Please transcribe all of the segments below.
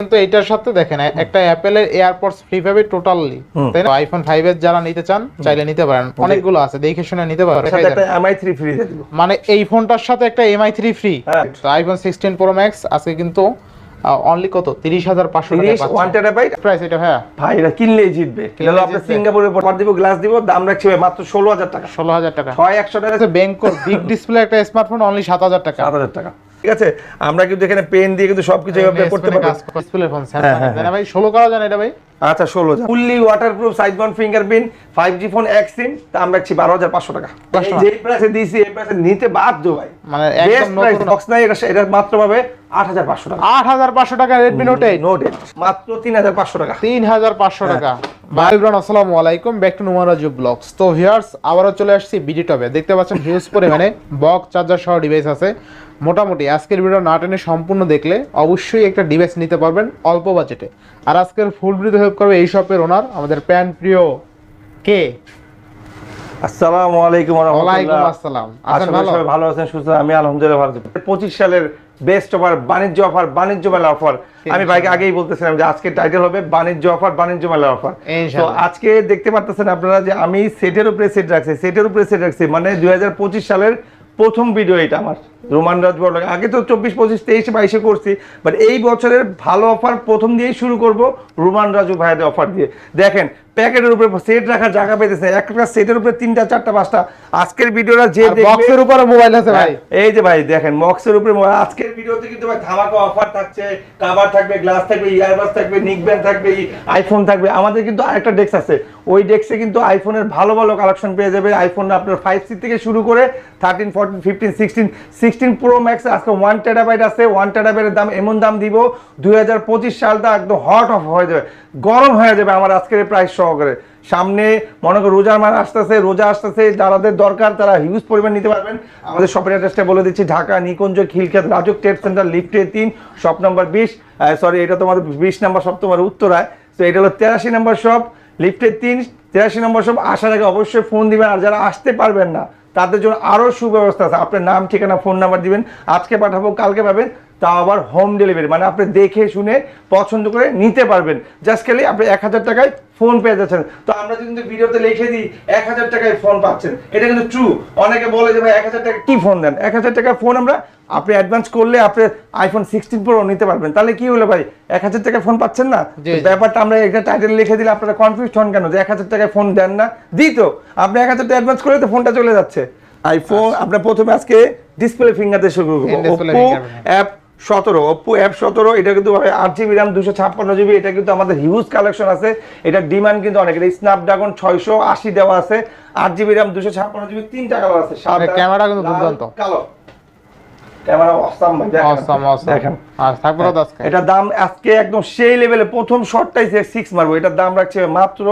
কিন্তু এটার সাথে দেখেন একটা অ্যাপেলের এয়ারপডস ফ্রি পাবে টোটালি তাই না? আইফোন ফাইভ এর যারা নিতে চান চাইলে নিতে পারেন। অনেকগুলো আছে দেখে শুনে নিতে পারেন। সাথে একটা এমআই থ্রি ফ্রি দিয়ে মানে এই ফোনটার সাথে একটা এমআই থ্রি ফ্রি হ্যাঁ। আইফোন সিক্সটিন প্রো ম্যাক্স আজকে কিন্তু অনলি কত? তিরিশ হাজার পাঁচশো তিরিশ ওয়ান টেরাবাইট প্রাইস এটা হ্যাঁ। ভাই এটা কিনলেই জিতবে। কিনলে জিতবে। সিঙ্গাপুরে পর দিব গ্লাস দিব দাম রাখছি ভাই মাত্র ষোলো হাজার টাকা। ষোলো হাজার টাকা। ছয় একশো টাকা ব্যাংকর বিগ ডিসপ্লে একটা স্মার্টফোন অনলি সাত হাজার টাকা। সাত হাজার টাকা। ঠিক আছে? আমরা কিন্তু এখানে পেন দিয়ে কিন্তু সবকিছু এভাবে করতে পারব। ডিসপ্লে ফোন হ্যাঁ, হ্যাঁ, না ভাই ষোলো করা জানে এটা ভাই। আচ্ছা ষোলো fully waterproof side mount fingerprint five G phone এক সিম তা আমরা রাখছি বারো হাজার পাঁচশো টাকা। এই যে প্রাইসে দিয়েছি এই প্রাইসে নিতে বাধ্য ভাই। মানে একদম নতুন বক্স নাই এটা এটা মাত্র পাবে আট হাজার পাঁচশো টাকা। আট হাজার পাঁচশো টাকা রেডমি নোট এইট নোট মাত্র তিন হাজার পাঁচশো টাকা। তিন হাজার পাঁচশো হ্যাঁ। টাকা। ভাই ব্রান আসসালামু আলাইকুম। ব্যাক টু নুমারাজু ব্লগস তো ভিউয়ার্স আবারও চলে আসছি বিডি টপে দেখতে পাচ্ছেন হিউজ পরিমাণে বক্স চার্জার সহ ডিভাইস আছে। মোটামুটি আজকের ভিডিও না টেনে সম্পূর্ণ দেখলে অবশ্যই একটা ডিভাইস নিতে পারবেন অল্প বাজেটে আর আজকের ফুল ভিডিও হেল্প করবে এই শপের ওনার আমাদের প্যান প্রিয় কে? আসসালামু আলাইকুম ওয়ালাইকুম আসসালাম। আছেন ভালো? সবাই ভালো আছেন সুস্থ আমি আলহামদুলিল্লাহ ভালো আছি। পঁচিশ সালের বেস্ট অফার বাণিজ্য অফার বাণিজ্য মেলা অফার আমি ভাইকে আগেই বলতেছিলাম যে আজকে টাইটেল হবে বাণিজ্য অফার বাণিজ্য মেলা অফার তো আজকে দেখতে পারতেছেন আপনারা যে আমি সেটের উপরে সেট রাখছি সেটের উপরে সেট রাখছি। মানে দুই হাজার পঁচিশ সালের প্রথম ভিডিও এটা আমার। রোমান রাজ বড় আগে তো চব্বিশ পঁচিশ তেইশে বাইশে করছি বাট এই বছরের ভালো অফার প্রথম দিয়েই শুরু করব রোমান রাজু ভাইয়াদের অফার দিয়ে। দেখেন প্যাকেটের উপরে সেট রাখার জায়গা পেতেছে একটা সেটের উপরে তিনটা চারটা পাঁচটা। আজকের ভিডিওটা যে বক্সের উপরে মোবাইল আছে ভাই। হ্যাঁ, এই যে ভাই দেখেন মক্সের উপরে মোবাইল। আজকের ভিডিওতে কিন্তু ভাই ধামাকা অফার থাকছে কাভার থাকবে গ্লাস থাকবে ইয়ারবাস থাকবে নিক ব্যান্ড থাকবে আইফোন থাকবে। আমাদের কিন্তু আরেকটা ডেস্ক আছে। ওই ডেস্কে কিন্তু আইফোনের ভালো ভালো কালেকশন পেয়ে যাবে। আইফোন আপনার ফাইভ সি থেকে শুরু করে thirteen fourteen fifteen sixteen sixteen pro max আজকে ওয়ান টেরাবাইট আছে ওয়ান টেরাবাইটের দাম এমন দাম দিব, দুই হাজার পঁচিশ সালটা একদম হট অফ হয়ে যাবে, গরম হয়ে যাবে আমার আজকের প্রাইস সহকারে। সামনে মনে করো রোজার মাস আসতেছে, রোজা আসতেছে যাদের দরকার তারা হিউজ পরিমাণ নিতে পারবেন। আমাদের শপের অ্যাড্রেসটা বলে দিচ্ছি, ঢাকা, নিকুঞ্জ, খিলক্ষেত, রাজক ট্রেড সেন্টার লিফটে তিন শপ নাম্বার বিশ সরি এটা তোমাদের বিশ নাম্বার শপ তোমার উত্তরায়। তো এটা হলো তেরাশি নাম্বার শপ লিফটের তিন, তেরাশি নম্বর শপ আসার আগে অবশ্যই ফোন দিবেন, আর যারা আসতে পারবেন না তাদের জন্য আরও সুব্যবস্থা আছে। আপনার নাম, ঠিকানা ফোন নাম্বার দিবেন। আজকে পাঠাবো, কালকে পাবেন। তাও আবার হোম ডেলিভারি মানে আপনি দেখে শুনে পছন্দ করে নিতে পারবেন। জাস্ট খেলে আপনি এক হাজার টাকায় ফোন পেয়ে যাচ্ছেন। তো আমরা কিন্তু ভিডিওতে লিখে দিই এক হাজার টাকায় ফোন পাচ্ছেন। এটা কিন্তু ট্রু অনেকে বলে যে ভাই এক হাজার টাকা কি ফোন দেন? এক হাজার টাকার ফোন আমরা আপনি অ্যাডভান্স করলে আপনি আইফোন সিক্সটিন প্রো নিতে পারবেন। তাহলে কি হলো ভাই? এক হাজার টাকায় ফোন পাচ্ছেন না? তো। ব্যাপারটা আমরা একটা টাইটেল লিখে দিলে আপনারা কনফিউজ হন কেন? যে এক হাজার টাকায় ফোন দেন না? দিই তো। আপনি এক হাজার টাকা অ্যাডভান্স করে তো ফোনটা চলে যাচ্ছে। আইফোন আপনার প্রথমে আজকে ডিসপ্লে ফিঙ্গার দিয়ে শুরু করব। অ্যাপ সতেরো ওপো অ্যাপ সতেরো এটা কিন্তু আট জিবি রাম দুশো ছাপ্পান্ন জিবি এটা কিন্তু আমাদের হিউজ কালেকশন আছে এটা ডিমান্ড কিন্তু অনেক এটা স্ন্যাপড্রাগন ছয়শো আশি দেওয়া আছে আট জিবি রাম দুশো ছাপ্পান্ন জিবি তিনটা কালার আছে ক্যামেরা কিন্তু দুর্দান্ত। কালো ক্যামেরা অসাম ভাই দেখেন। Awesome, awesome। দেখেন। আর থাকবে আজকে? এটা দাম আজকে একদম সেই লেভেলে প্রথম মারবো এটার দাম রাখছে মাত্র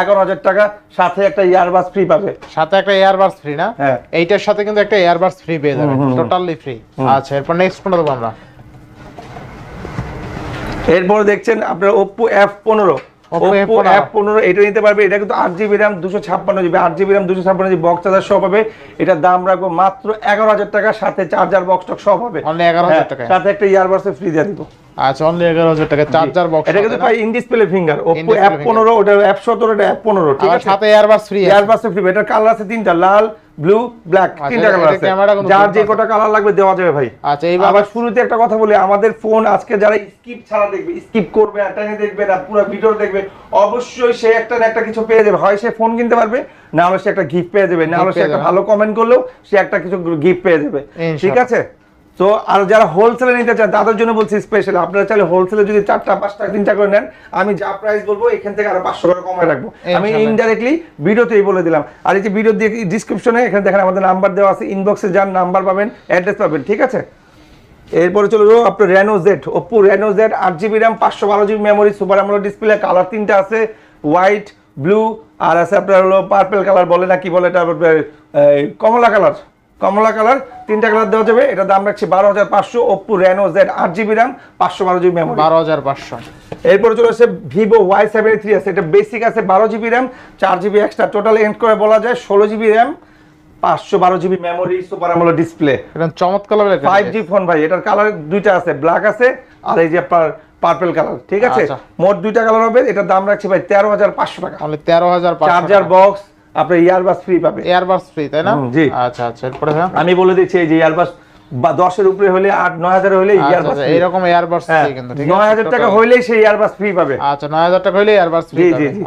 এগারো হাজার টাকা সাথে একটা ইয়ারবাস ফ্রি পাবে। সাথে একটা ফ্রি না? হ্যাঁ। এইটার সাথে কিন্তু একটা ফ্রি পেয়ে যাবেন। টোটালি ফ্রি আচ্ছা এরপর নেক্সট কোনটা দেবো আমরা? এরপর দেখছেন আপনার ওপো এফ পনেরো। ওপো F15 এফ পনেরো। এটা নিতে পারবে এটা কিন্তু আট জিবি র্যাম দুশো ছাপ্পান্ন জিবি আট জিবি র্যাম দুশো ছাপ্পান্ন জিবি বক্স চার্জার সব পাবে। এটার দাম রাখব মাত্র এগারো হাজার টাকা সাথে চার্জার বক্স টক সব হবে Only 11,000 হ্যাঁ, টাকায়। সাথে একটা ইয়ারবাসে ফ্রি দিয়ে দিব। আচ্ছা অনলি এগারো হাজার টাকা চার্জার বক্স এটা কিন্তু পাই in display finger Oppo finger। পনেরো ওটা এফ সতেরো এটা পনেরো ঠিক আছে? সাথে এয়ারবাস ফ্রি এয়ারবাসে ফ্রি এটার কালার আছে তিনটা লাল ব্লু ব্ল্যাক আচ্ছা, তিনটা কালার আছে। যার যে কোটা কটা কালার লাগবে দেওয়া যাবে ভাই। আচ্ছা এইবার আবার শুরুতে একটা কথা বলি আমাদের ফোন আজকে যারা স্কিপ ছাড়া দেখবে স্কিপ করবে আটানে দেখবে না পুরো ভিডিও দেখবে অবশ্যই সে একটা একটা কিছু পেয়ে যাবে। হয় সে ফোন কিনতে পারবে না হলে সে একটা গিফট পেয়ে যাবে না হলে সে একটা ভালো কমেন্ট করলেও সে একটা কিছু গিফট পেয়ে যাবে। ঠিক আছে? তো আর যারা হোলসেলে নিতে চান তাদের জন্য বলছি স্পেশাল আপনারা চাইলে হোলসেলে যদি চারটা পাঁচটা তিনটা করে নেন আমি যা প্রাইস বলব এখান থেকে আরও পাঁচশো করে কমায় রাখব। আমি। ইনডাইরেক্টলি ভিডিওতেই বলে দিলাম। আর এই যে ভিডিও দিয়ে ডিসক্রিপশনে এখানে দেখেন আমাদের নাম্বার দেওয়া আছে ইনবক্সে যার নাম্বার পাবেন অ্যাড্রেস পাবেন ঠিক আছে? এরপরে চলে যাব আপনার Reno Z Oppo Reno Z আট জিবি র্যাম পাঁচশো বারো GB memory super AMOLED display colour তিনটা আছে হোয়াইট ব্লু আর আছে আপনার হলো পার্পেল কালার বলে না কি বলে এটা কমলা কালার কমলা কালার তিনটা কালার দেওয়া যাবে। এটা দাম রাখছি বারো হাজার পাঁচশো ওপো রেনো জেড আট জিবি র্যাম পাঁচশো বারো জিবি মেমোরি বারো হাজার পাঁচশো। এরপরে চলে আসছে ভিভো ওয়াই সেভেন থ্রি আছে। এটা বেসিক আছে বারো জিবি র্যাম চার জিবি এক্সট্রা টোটাল এন্ড করে বলা যায় ষোলো জিবি র্যাম পাঁচশো বারো GB memory super AMOLED display একদম চমৎকার ফাইভ জি ফোন ভাই এটার কালার দুইটা আছে ব্ল্যাক আছে আর এই যে আপনার পার্পল কালার ঠিক আছে? আচ্ছা। মোট দুইটা কালার হবে এটার দাম রাখছি ভাই তেরো হাজার পাঁচশো টাকা। তেরো হাজার চার্জার বক্স আপনার ইয়ারবাস ফ্রি পাবে। এয়ারবাস ফ্রি তাই না? জি। আচ্ছা আচ্ছা এরপরে হ্যাঁ। আমি বলে দিচ্ছি এই যে ইয়ারবাস বা দশের উপরে হলে আট নয় হাজার হলে আচ্ছা, ইয়ারবাস আচ্ছা, এরকম এয়ারবাস হ্যাঁ, কিন্তু নয় হাজার টাকা হইলেই সেই ইয়ারবাস ফ্রি পাবে। আচ্ছা নয় হাজার টাকা হইলে এয়ারবাস ফ্রি।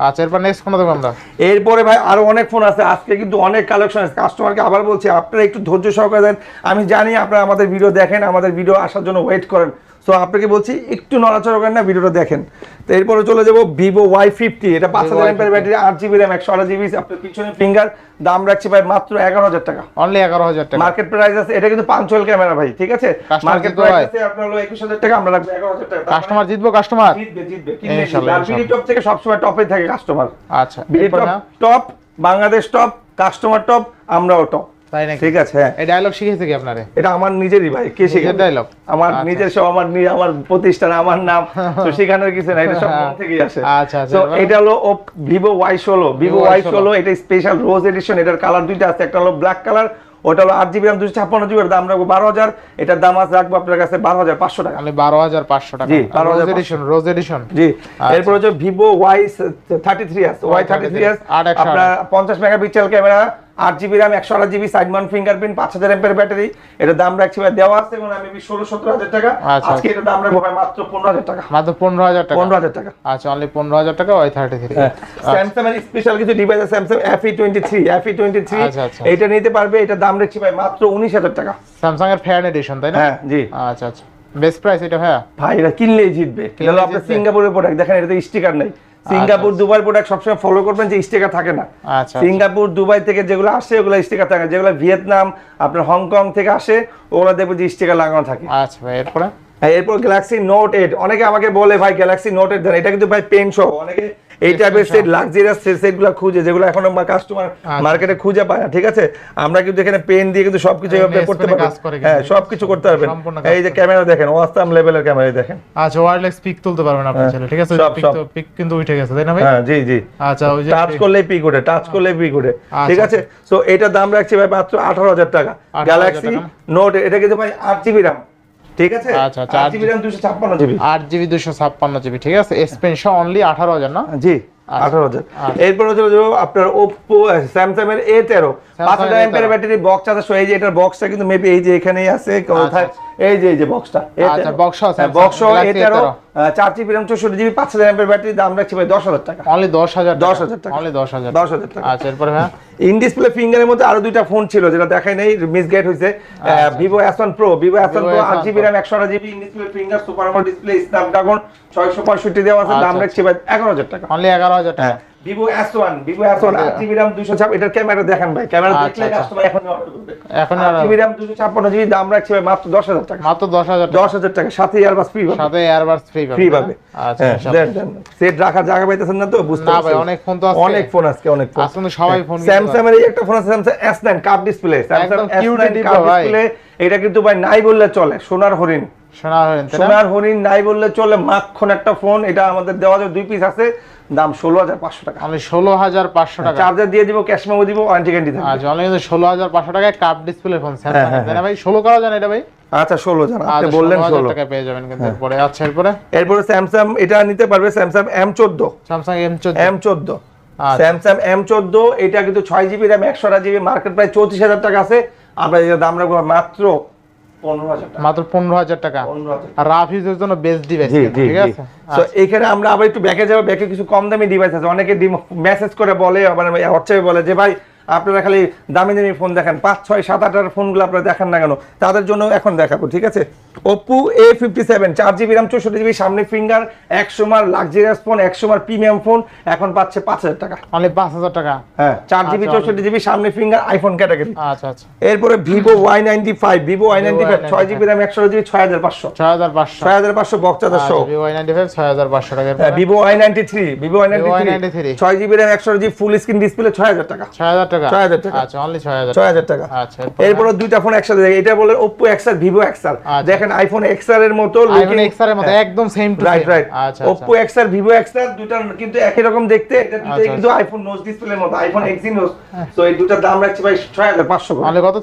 আচ্ছা এরপর নেক্সট কোন দেবো আমরা। এরপরে ভাই আরও অনেক ফোন আছে আজকে কিন্তু অনেক কালেকশন আছে। কাস্টমারকে আবার বলছি আপনারা একটু ধৈর্য সহকারে দেন। আমি জানি আপনারা আমাদের ভিডিও দেখেন আমাদের ভিডিও আসার জন্য ওয়েট করেন। সো আপনাকে বলছি একটু নড়াচড়া করেন না ভিডিওটা দেখেন। তো এরপরে চলে যাব ভিভো ওয়াই ফিফটি এটা পাঁচ হাজার এমপের ব্যাটারি আট জিবি র্যাম একশো আট জিবি আপনার পিছনে ফিঙ্গার দাম রাখছি ভাই মাত্র এগারো হাজার টাকা। অনলি এগারো হাজার টাকা। মার্কেট প্রাইস আছে এটা কিন্তু পাঞ্চুয়াল ক্যামেরা ভাই ঠিক আছে? মার্কেট প্রাইস আছে আপনার হলো একুশ হাজার টাকা আমরা রাখব এগারো হাজার টাকা। মানে কাস্টমার জিতবো কাস্টমার জিতবে জিতবে বিডি টপ থেকে সবসময় টপে থাকে কাস্টমার আচ্ছা BD top? Top Bangladesh top customer top আমরাও টপ তাই নাকি? ঠিক আছে হ্যাঁ। এই ডায়লগ শিখেছে কি আপনারে? এটা আমার নিজেরই ভাই কে dialogue? আমার আচ্ছা। নিজের সব আমার আমার প্রতিষ্ঠান আমার নাম তো শেখানোর কিছু না এটা সব মন থেকেই আসে। আচ্ছা, আচ্ছা, তো এটা হলো ভিভো ওয়াই ষোলো ভিভো ওয়াই Y16 ষোলো এটা স্পেশাল রোজ এডিশন এটার কালার দুইটা আছে একটা হলো ব্ল্যাক কালার ওটা হলো আট জিবি রাম দুশো ছাপ্পান্ন জিবি দাম রাখব বারো হাজার এটার দাম আছে রাখব আপনার কাছে বারো হাজার পাঁচশো টাকা। অনলি বারো হাজার পাঁচশো টাকা। জি, রোজ 12,500 এডিশন রোজ এডিশন জি আচ্ছা। এরপর হচ্ছে Vivo Y thirty three S Y thirty three S আপনার পঞ্চাশ মেগাপিক্সেল ক্যামেরা আট জিবি র্যাম একশো আট জিবি সাইড মাউন্ট ফিঙ্গারপ্রিন্ট পাঁচ হাজার এমপের ব্যাটারি এটার দাম রাখছি ভাই দেওয়া আছে এবং আমি ষোলো সতেরো হাজার টাকা। আচ্ছা, আজকে এটার দাম রাখব ভাই মাত্র পনেরো হাজার টাকা। মাত্র পনেরো হাজার টাকা? পনেরো হাজার টাকা। আচ্ছা অনলি পনেরো হাজার টাকা ওই থার্টি থ্রি স্যামসাং এর স্পেশাল কিছু ডিভাইস আছে Samsung F E twenty three F E twenty three আচ্ছা, আচ্ছা। এটা নিতে পারবে এটার দাম রাখছি ভাই মাত্র উনিশ হাজার টাকা। স্যামসাং এর ফ্যান এডিশন তাই না? হ্যাঁ জি। আচ্ছা আচ্ছা। বেস্ট প্রাইস এটা ভাইয়া ভাই এটা কিনলেই জিতবে। এটা হলো আপনার সিঙ্গাপুরের প্রোডাক্ট দেখেন এটাতে স্টিকার নেই। সিঙ্গাপুর দুবাই প্রোডাক্ট সবসময় ফলো করবেন যে স্টিকার থাকে না। আচ্ছা সিঙ্গাপুর দুবাই থেকে যেগুলো আসে ওগুলো স্টিকার থাকে না। যেগুলো ভিয়েতনাম আপনার হংকং থেকে আসে ওগুলো দেখবেন যে স্টিকার লাগানো থাকে। আচ্ছা ভাই এরপরে? হ্যাঁ, এরপর গ্যালাক্সি নোট এইট অনেকে আমাকে বলে ভাই গ্যালাক্সি নোট এইট দেন। এটা কিন্তু ভাই পেন সহ। অনেকে এই টাইপের সেট লাক্সারিয়াস সেটগুলো খুঁজে যেগুলো এখন কাস্টমার আচ্ছা। মার্কেটে খুঁজে পায় না ঠিক আছে? আমরা কিন্তু এখানে পেন দিয়ে কিন্তু সবকিছু এভাবে করতে পারবেন। কিন্তু। হ্যাঁ সবকিছু করতে পারবেন। এই যে ক্যামেরা দেখেন ওয়াস্তাম লেভেলের ক্যামেরা দেখেন। আচ্ছা ওয়্যারলেস পিক তুলতে পারবেন আপনার হ্যাঁ, ছেলে ঠিক আছে? পিক তো পিক কিন্তু উঠে গেছে তাই না ভাই? হ্যাঁ জি জি। আচ্ছা ওই যে টাচ করলেই পিক ওঠে টাচ করলেই পিক ওঠে আচ্ছা, ঠিক আছে? সো এটার দাম রাখছি ভাই মাত্র আঠারো হাজার টাকা। গ্যালাক্সি নোট এটা কিন্তু ভাই আট জিবি রাম ঠিক আছে? আচ্ছা, আচ্ছা, জিবি দুশো ছাপ্পান্ন জিবি। ঠিক আছে? এস অনলি আঠারো হাজার না? জি আঠারো হাজার। এরপর হচ্ছে যে আপনার ওপো স্যামসাং এর এ তেরো। পাঁচ হাজার A13 ব্যাটারি বক্স আছে এই যে এটার বক্সটা কিন্তু মেবি এই যে এখানেই আছে কোথায় এই যে এই যে বক্সটা আচ্ছা, box সহ বক্স এ Galaxy তেরো A13 চার জিবি র্যাম চৌষট্টি জিবি পাঁচ হাজার এমপের ব্যাটারি দাম রাখছি ভাই দশ হাজার টাকা। অনলি দশ হাজার 10,000 টাকা। অনলি দশ হাজার দশ হাজার টাকা। আচ্ছা এরপরে হ্যাঁ ইন ডিসপ্লে ফিঙ্গারের মধ্যে আরও দুইটা ফোন ছিল যেটা দেখাই নাই মিসগেট হয়েছে। Vivo S one pro Vivo S one pro আট জিবি র্যাম একশো আট GB in display finger super AMOLED display Snapdragon ছয়শো পঁয়ষট্টি দেওয়া আছে আচ্ছা, দাম রাখছি ভাই এগারো হাজার টাকা। অনলি এগারো হাজার টাকা। Vivo S Vivo S GB RAM দুশো এটার ক্যামেরা দেখেন ভাই ক্যামেরা আচ্ছা, দেখলে আচ্ছা। কাস্টমার এখন এখন জিবি র্যাম দুশো জিবি দাম রাখছি ভাই মাত্র দশ হাজার টাকা। মাত্র দশ হাজার টাকা। দশ হাজার টাকা সাথে ইয়ারবাস ফ্রি পাবে। সাথে এয়ারবাস ফ্রি পাবে ফ্রি পাবে। আচ্ছা হ্যাঁ, ইনশাআল্লাহ। দেন, দেন। সেট রাখার জায়গা পাইতেছেন না তো বুঝতে না ভাই অনেক ফোন তো আজকে। অনেক ফোন আজকে অনেক ফোন। আজকে সবাই ফোন স্যামসাং এর একটা ফোন আছে কাপ ডিসপ্লে কাপ ডিসপ্লে এটা কিন্তু ভাই নাই বললে চলে সোনার হরিণ। তাই না? সোনার হরিণ নাই বললে চলে মাখন একটা ফোন এটা আমাদের দেওয়া যাবে দুই পিস আছে। দাম ষোলো হাজার পাঁচশো টাকা। অনলি ষোলো হাজার পাঁচশো টাকা। চার্জার দিয়ে দিব ক্যাশ মেমো দিব ওয়ারেন্টি গ্যারান্টি থাকবে। আচ্ছা অনলি ষোলো হাজার পাঁচশো টাকায় কাপ ডিসপ্লে ফোন স্যামসাং হ্যাঁ, ভাই ষোলো করা যায় না এটা ভাই? আচ্ছা ষোলো জানা আপনি আচ্ছা বললেন ষোলো ষোলো। পেয়ে যাবেন কিন্তু এরপরে আচ্ছা এরপরে? এরপরে স্যামসাং এটা নিতে পারবে স্যামসাং এম চোদ্দ। স্যামসাং এম চোদ্দ। এম চোদ্দ। আচ্ছা। স্যামসাং এম চোদ্দ এটা কিন্তু ছয় জিবি র্যাম একশো আট জিবি মার্কেট প্রায় চৌত্রিশ হাজার টাকা আছে। আমরা এটার দাম রাখব মাত্র টাকা মাত্র পনেরো হাজার টাকা। রাফিজের রাফ ইউজের জন্য বেস্ট ডিভাইস ঠিক আছে? আচ্ছা। তো এখানে আমরা আবার একটু ব্যাকে যাব ব্যাকে কিছু কম দামি ডিভাইস আছে। অনেকে মেসেজ করে বলে আবার হোয়াটসঅ্যাপে বলে যে ভাই আপনারা খালি দামি দামি ফোন দেখেন। পাঁচ ছয় সাত আট ফোনগুলো আপনারা দেখেন না কেন? তাদের জন্য এখন দেখাবো ঠিক আছে? ওপো এ ফিফটি সেভেন চার জিবি র্যাম চৌষট্টি জিবি সামনে ফিঙ্গার একশো মার লাক্সারিয়াস ফোন একশো মার প্রিমিয়াম ফোন এখন পাচ্ছে পাঁচ হাজার টাকা। অনলি পাঁচ হাজার টাকা? হ্যাঁ চার জিবি আচ্ছা, চৌষট্টি জিবি সামনে ফিঙ্গার আইফোন ক্যাটাগরি আচ্ছা আচ্ছা। এরপরে Vivo Y ninety five Vivo Y ninety five ছয় জিবি র্যাম একশো জিবি ছয় হাজার পাঁচশো। ছয় হাজার পাঁচশো। ছয় হাজার পাঁচশো বক্স চার্জার সহ ভিভো ওয়াই নাইনটি ফাইভ ছয় হাজার পাঁচশো টাকা। Vivo Y ninety three Vivo Y ninety Y93 ছয় জিবি র্যাম একশো জিবি ফুল স্ক্রিন ডিসপ্লে ছয় হাজার টাকা। ছয় হাজার টাকা। টাকা? টাকা। আচ্ছা অনলি টাকা। আচ্ছা এরপরে? দুইটা ফোন একসাথে এটা বলে ওপো এক্সআর ভিভো এক্সআর আচ্ছা। দেখেন এর মতো আইফোন এক্সআর এর মতো একদম সেম টু রাইট রাইট আচ্ছা ওপো এক্সআর ভিভো এক্সআর দুটো কিন্তু একই রকম দেখতে। এটা আচ্ছা, কিন্তু আইফোন নোজ ডিসপ্লের মতো আইফোন এক্সিনোস তো এই দুটার দাম রাখছি ভাই কত?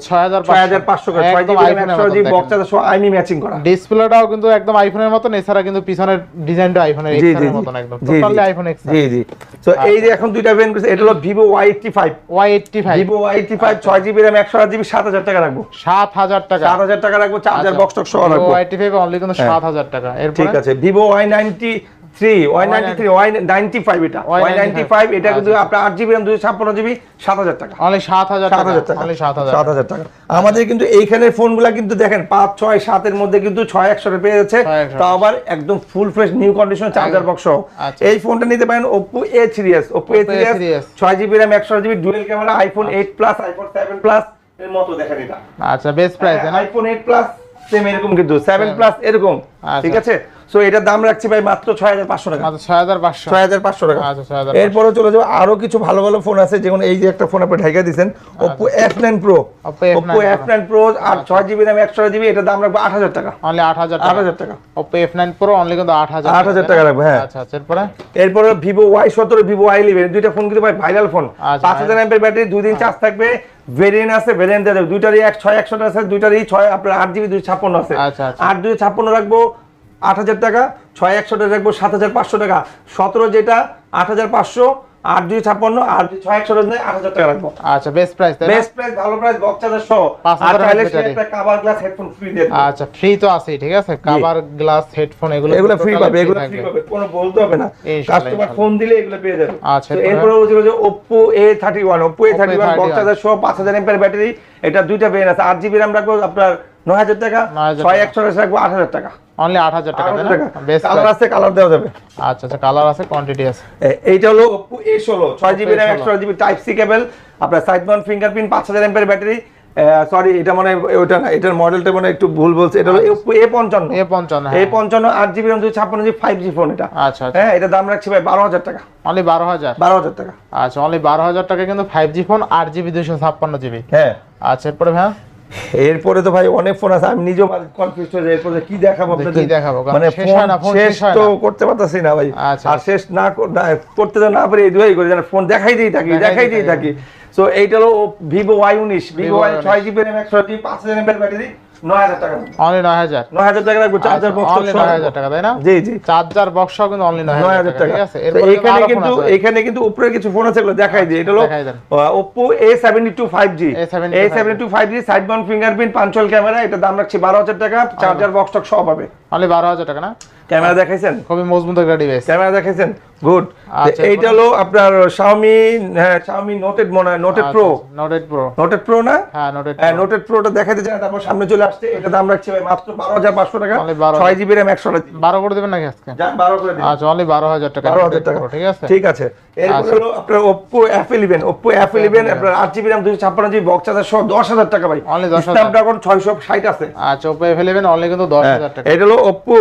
মতো আইমি ম্যাচিং করা। ডিসপ্লেটাও কিন্তু একদম আইফোনের মতন এছাড়া কিন্তু পিছনের ডিজাইনটা আইফোনের এর মতন একদম। টোটালি আইফোন এক্স জি জি। তো এই যে এখন দুইটা বেন করছে এটা হলো Vivo Y eighty five Y eighty five Vivo Y eighty five ছয় জিবি র্যাম একশো আট জিবি সাত হাজার টাকা রাখব। সাত হাজার টাকা। সাত হাজার টাকা রাখব চার চার্জার বক্স টক সহ রাখব। ওয়াই এইটটি ফাইভ অনলি কিন্তু হাজার টাকা। এরপর? ঠিক আছে। Vivo Y ninety three Y ninety three Y ninety five এটা? ওয়াই নাইনটি ফাইভ এটা কিন্তু। আপনার আট জিবি দুশো ছাপ্পান্ন জিবি সাত হাজার টাকা। অনলি সাত হাজার সাত হাজার টাকা সাত হাজার টাকা। আমাদের কিন্তু এইখানে ফোনগুলা কিন্তু দেখেন পাঁচ ছয় সাতের মধ্যে কিন্তু ছয় একশো পেয়ে যাচ্ছে। তাও আবার একদম full fresh new condition charger box. এই ফোনটা নিতে পারেন Oppo A three S Oppo A Oppo three A3s S ছয় জিবি র্যাম একশো GB dual camera iPhone eight plus iPhone seven plus এর মতো দেখেন এটা। আচ্ছা best price iPhone eight plus same এরকম কিন্তু সেভেন প্লাস এরকম। আচ্ছা। ঠিক আছে? সো এটার দাম রাখছি ভাই মাত্র ছয় হাজার পাঁচশো টাকা। ছয় হাজার পাঁচশো। ছয় হাজার পাঁচশো টাকা। আচ্ছা হাজার এরপরে চলে যাব আরও কিছু ভালো ভালো ফোন আছে যেমন এই যে একটা ফোন আপনি ঢাকা দিচ্ছেন Oppo F nine pro Oppo F nine pro আর ছয় জিবি একশো জিবি এটার দাম রাখব আট হাজার টাকা। অনলি আট হাজার আট হাজার টাকা। Oppo F nine pro only কিন্তু আট হাজার 8,000 টাকা রাখব, হ্যাঁ। আচ্ছা আচ্ছা এরপরে? এরপরে ভিভো ওয়াই সতেরো ভিভো ওয়াই ইলেভেন দুইটা ফোন কিন্তু ভাই ভাইরাল ফোন আচ্ছা, পাঁচ হাজার এমপের ব্যাটারি দুই দিন চার্জ থাকবে ভেরিয়েন্ট আছে ভেরিয়েন্ট দেওয়া যাবে। দুইটারই এক ছয় একশো আছে দুইটারই ছয় আপনার আট জিবি দুই ছাপ্পান্ন আছে। আচ্ছা, আচ্ছা। আট দুই ছাপ্পান্ন রাখব আট হাজার টাকা ছয় একশোটা রাখব সাত হাজার পাঁচশো টাকা। সতেরো যেটা আট হাজার পাঁচশো আট দুই ছাপ্পান্ন আর ছয় একশো আট হাজার টাকা রাখব। আচ্ছা বেস্ট প্রাইস বেস্ট প্রাইস ভালো প্রাইস বক্স চার্জার সহ। কভার গ্লাস হেডফোন ফ্রি আচ্ছা ফ্রি তো আছেই ঠিক আছে? কভার গ্লাস হেডফোন এগুলো এগুলো ফ্রি পাবে এগুলো ফ্রি পাবে কোনো বলতে হবে না। কাস্টমার ফোন দিলে এগুলো পেয়ে যাবে। আচ্ছা, এরপরে? বলছিল যে Oppo A31 Oppo A31 A31 box charger সহ 5000 এমপিআর ব্যাটারি এটা দুইটা ভেরিয়েন্ট আছে। 8 জিবি RAM রাখব আপনার 9000 টাকা 9,000 6 100 রাখব 8000 টাকা। অনলি আট হাজার টাকা তাই না? বেস্ট কালার আছে কালার দেওয়া যাবে। আচ্ছা আচ্ছা কালার আছে কোয়ান্টিটি আছে। এ- এইটা হলো Oppo A16 6 GB RAM A16 100 GB type C cable আপনার সাইড মাউন্ট ফিঙ্গারপ্রিন্ট 5000 এমপিআর ব্যাটারি সরি এটা মানে ওটা না এটার মডেলটা মানে একটু ভুল বলছে। এটা হলো Oppo A55 এ পঞ্চান্ন এই পঞ্চান্ন আট GB RAM 256 GB 5G phone এটা। আচ্ছা আচ্ছা। হ্যাঁ এটা দাম রাখছি ভাই বারো হাজার টাকা। অনলি বারো হাজার? বারো হাজার টাকা। আচ্ছা অনলি বারো হাজার টাকা কিন্তু ফাইভ জি ফোন আট জিবি দুশো ছাপ্পান্ন জিবি। হ্যাঁ। আচ্ছা এরপরে ভাইয়া? এরপরে তো ভাই অনেক ফোন আছে আমি নিজেও কনফিউজ হয়ে যাই এরপরে কি দেখাবো কি আপনাদের? দেখাবো? মানে শেষ ফোন শেষ তো করতে পারতাছি না ভাই। আচ্ছা, আর শেষ না করতে তো না পারি এই দুই করি যেন ফোন দেখাই দিয়ে থাকি দেখাই দিই থাকি। সো এইটা হলো ভিভো ওয়াই উনিশ ভিভো ওয়াই Y19 ছয় জিবি র্যাম একশো জিবি পাঁচ হাজার ব্যাটারি। অনলি নয় হাজার। নয় হাজার টাকা রাখব চার্জার বক্স অনলি নয় হাজার টাকা তাই না? জি জি। চার্জার বক্সও কিন্তু অনলি নয় নয় হাজার হাজার টাকা। টাকা ঠিক আছে এখানে কিন্তু এখানে কিন্তু উপরে কিছু ফোন আছে এগুলো দেখাই দিই। এটা হলো দেখাই দেন। Oppo A seventy two five G A72 A seventy two five G side mount fingerprint পাঞ্চল camera এটা দাম রাখছি বারো হাজার টাকা চার্জার বক্স টক সব হবে। অনলি বারো হাজার টাকা না? ক্যামেরা দেখাইছেন? খুবই মজবুত একটা ডিভাইস ক্যামেরা দেখাইছেন? গুড আচ্ছা, এইটা হলো আপনার Xiaomi হ্যাঁ Xiaomi নোটেড মনে হয় noted pro noted pro noted pro না? হ্যাঁ নোটেড হ্যাঁ নোটেড প্রোটা দেখাইতে চাই তারপর সামনে চলে আসছে। এটা দাম রাখছি ভাই মাত্র বারো হাজার পাঁচশো টাকা। Only 12,000 ছয় জিবি র্যাম একশো বারো করে দেবেন নাকি আজকে? যান বারো করে দিন আচ্ছা অনলি বারো হাজার টাকা। বারো হাজার টাকা। ঠিক আছে? ঠিক আছে। এরপর আচ্ছা। হলো আপনার Oppo F11 Oppo F11 আপনার আট জিবি র্যাম দুশো ছাপ্পান্ন জিবি বক্স চার্জার সহ দশ হাজার টাকা ভাই। Only 10,000 ছয়শো ষাট আছে। আচ্ছা এফ ইলেভেন অনলি কিন্তু দশ হাজার টাকা। হ্যাঁ, এটা হলো Oppo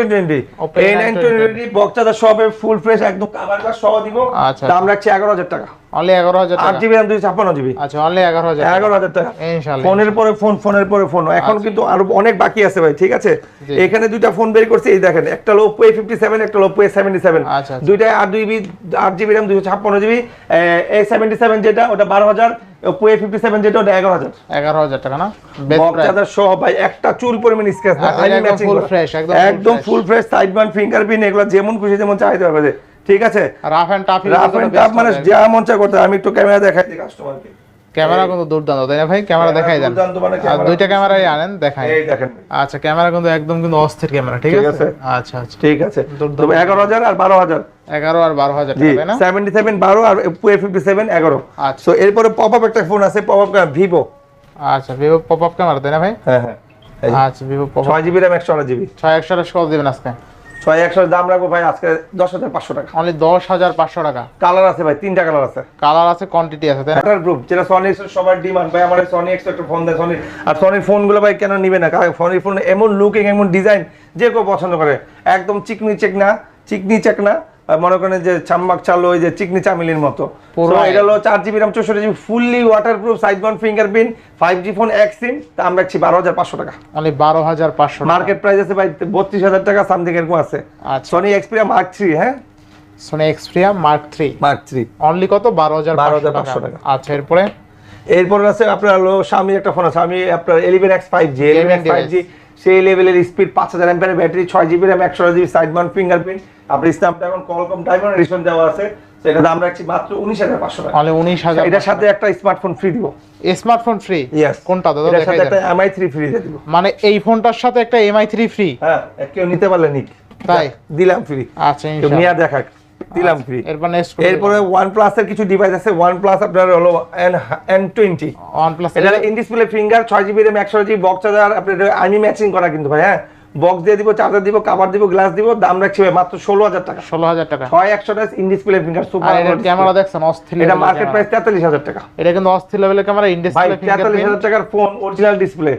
A920 Oppo A920 box charger সহ ফুল ফ্রেশ একদম কাভার গ্লাস সহ দিব। আচ্ছা। দাম রাখছি এগারো হাজার টাকা। অনলি এগারো হাজার আট জিবি র্যাম দুশো ছাপ্পান্ন জিবি আচ্ছা অনলি এগারো হাজার এগারো হাজার টাকা। ফোনের পরে ফোন ফোনের পরে ফোন। এখন কিন্তু আরও অনেক বাকি আছে ভাই ঠিক আছে? এখানে দুইটা ফোন বের করছি এই দেখেন একটা হলো Oppo A57 একটা A77 আচ্ছা, আচ্ছা। দুইটাই আট দুই আট জিবি র্যাম দুশো ছাপ্পান্ন জিবি A77 যেটা ওটা বারো হাজার। Oppo A57 যেটা ওটা এগারো হাজার। এগারো হাজার টাকা না? বক্স চার্জার সহ ভাই একটা চুল পরিমাণ স্ক্র্যাচ না একদম ফুল ফ্রেশ সাইড বান ফিঙ্গারপ্রিন্ট এগুলো যেমন খুশি যেমন চাইতে যে। ঠিক আছে? Rough and tough rough and tough মানে যা মন চা করতে আমি একটু ক্যামেরা দেখাই দিই কাস্টমারকে ক্যামেরা কিন্তু দুর্দান্ত তাই না ভাই? ক্যামেরা দেখাই দেন। মানে আর দুইটা ক্যামেরাই আনেন দেখাই। এই দেখেন। আচ্ছা ক্যামেরা কিন্তু একদম কিন্তু অস্থির ক্যামেরা ঠিক আছে। আচ্ছা আচ্ছা। ঠিক আছে। তবে এগারো হাজার আর বারো হাজার। এগারো আর বারো হাজার জি টাকা না? সেভেন্টি সেভেন বারো আর Oppo A57 এগারো। আচ্ছা। সো এরপরে পপ আপ একটা ফোন আছে পপ আপ ভিভো আচ্ছা ভিভো পপ আপ ক্যামেরা তাই না ভাই? হ্যাঁ হ্যাঁ। আচ্ছা ভিভো ছয় জিবি র্যাম একশো জিবি ছয় একশো আঠাশ কত দেবেন আজকে। ছয় একশো দাম রাখব ভাই আজকে দশ হাজার পাঁচশো টাকা। অনলি দশ হাজার পাঁচশো টাকা। কালার আছে ভাই তিনটা কালার আছে। কালার আছে কোয়ান্টিটি আছে যেটা সনি সবার ডিমান্ড ভাই আমার সনি এক্স একটা ফোন দেয় সনি আর সনির ফোনগুলো ভাই কেন নিবে না? কারণ সনির ফোন এমন লুকিং এমন ডিজাইন যে কেউ পছন্দ করে। একদম চিকনি চেক না চিকনি চেক না আহ, মনে করেন যে চাম্মাক চাল ওই যে চিকনি চামিলির মতো। এটা হলো চার জিবি র্যাম চৌষট্টি GB fully waterproof side mount fingerprint five G phone এক সিম তা আমরা রাখছি বারো হাজার পাঁচশো টাকা। অনলি বারো হাজার পাঁচশো মার্কেট প্রাইস আছে ভাই বত্রিশ হাজার টাকা সামথিং এরকম আছে। সনি এক্সপিরিয়া মার্ক থ্রি হ্যাঁ? Sony Xperia Mark three Mark three only কত? বারো হাজার 12,500 টাকা। আচ্ছা এরপরে? এরপর আছে আপনার হলো স্বামী একটা ফোন আছে। আমি আপনার eleven X five G eleven five G সেই লেভেলের স্পিড পাঁচ হাজার এম্পিয়ারের ব্যাটারি ছয় জিবি র্যাম একশো জিবি সাইড মাউন্ট ফিঙ্গারপ্রিন্ট আপনার স্ন্যাপড্রাগন কলকম ডায়মন্ড এডিশন দেওয়া আছে সেটা দাম রাখছি মাত্র উনিশ হাজার পাঁচশো টাকা। অনলি উনিশ হাজার এটার সাথে একটা স্মার্টফোন ফ্রি দিব। স্মার্টফোন ফ্রি ইয়েস কোনটা দাদা এটার সাথে একটা এমআই থ্রি ফ্রি দিয়ে দিব। মানে এই ফোনটার সাথে একটা এমআই থ্রি ফ্রি হ্যাঁ কেউ নিতে পারলে নিক। তাই? দিলাম ফ্রি আচ্ছা। নিয়ে দেখাক। দিলাম ফ্রি এরপরে ওয়ান প্লাসের কিছু ডিভাইস আছে প্লাস আপনার হলো এন এন টোয়েন্টি এটা ইন ডিসপ্লে ফিঙ্গার ছয় জিবি র্যাম একশো জিবি বক্স চার্জার আপনার আমি ম্যাচিং করা কিন্তু ভাই হ্যাঁ? বক্স দিয়ে দিব চার্জার দিব কাভার দিব গ্লাস দিব দাম রাখছি মাত্র ষোলো হাজার টাকা। ষোলো হাজার টাকা। ছয় একশো টাকা in display finger super camera দেখছেন অস্থির এটা মার্কেট। প্রাইস তেতাল্লিশ হাজার টাকা। এটা কিন্তু অস্থির লেভেলের ক্যামেরা ভাই ইন্ডাস্ট্রি তেতাল্লিশ হাজার টাকার ফোন অরিজিনাল ডিসপ্লে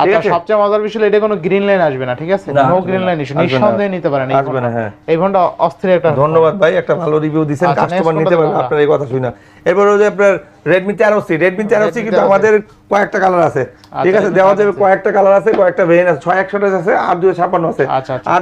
আচ্ছা আছে? সবচেয়ে মজার বিষয় এটা কোনো গ্রিন লাইন আসবে না ঠিক আছে? নো গ্রিন লাইন ইস্যু নিঃসন্দেহে নিতে পারেন আসবে না, হ্যাঁ। এই ফোনটা অস্থির একটা ধন্যবাদ ভাই একটা ভালো রিভিউ দিয়েছেন আচ্ছা, কাস্টমার নিতে পারবে আপনার এই কথা শুনে। এরপর কিন্তু আমাদের কয়েকটা কালার আছে। ঠিক আছে? দেওয়া যাবে কয়েকটা কালার আছে কয়েকটা ভেরিয়েন্ট আছে আর দুই ছাপ্পান্ন আছে। আচ্ছা, আচ্ছা। আর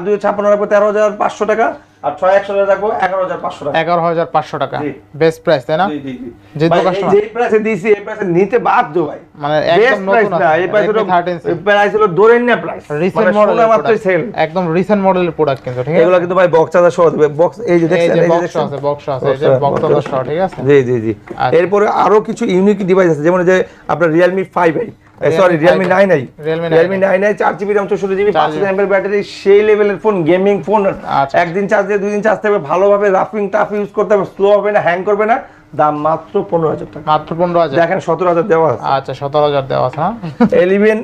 তেরো হাজার পাঁচশো টাকা আর ছয় একশো রাখব এগারো হাজার পাঁচশো টাকা। এগারো হাজার পাঁচশো টাকা। বেস্ট প্রাইস তাই না? জি, জি, জি। যেহেতু ভাই, এই customer- যে প্রাইসে দিয়েছি এই প্রাইসে নিতে বাধ্য ভাই। মানে একদম নতুন না, এই প্রাইস হলো Redmi 13C এই প্রাইস হলো দৌড়েন না প্রাইস রিসেন্ট মডেলের সেল একদম রিসেন্ট মডেলের প্রোডাক্ট কিন্তু ঠিক আছে? এগুলো কিন্তু ভাই বক্স চার্জার সহ দেবে। বক্স এই যে এই দেখছেন এই যে বক্স আছে বক্স আছে এই যে বক্স box আছে। ঠিক আছে? জি জি জি। এরপরে আরও কিছু ইউনিক ডিভাইস আছে যেমন যে আপনার Realme five I sorry Realme 5i nine I Realme nine I চার জিবি র্যাম চৌষট্টি জিবি পাঁচ 4GB হাজার ব্যাটারি সেই লেভেলের ফোন গেমিং ফোন আচ্ছা। একদিন চার্জ দিয়ে দুই দিন চার্জ থাকবে। ভালোভাবে রাফিং টাফ ইউজ করতে হবে স্লো হবে না হ্যাং করবে না। দাম মাত্র পনেরো হাজার টাকা। মাত্র পনেরো হাজার। দেখেন সতেরো হাজার দেওয়া আছে। আচ্ছা সতেরো হাজার দেওয়া আছে eleven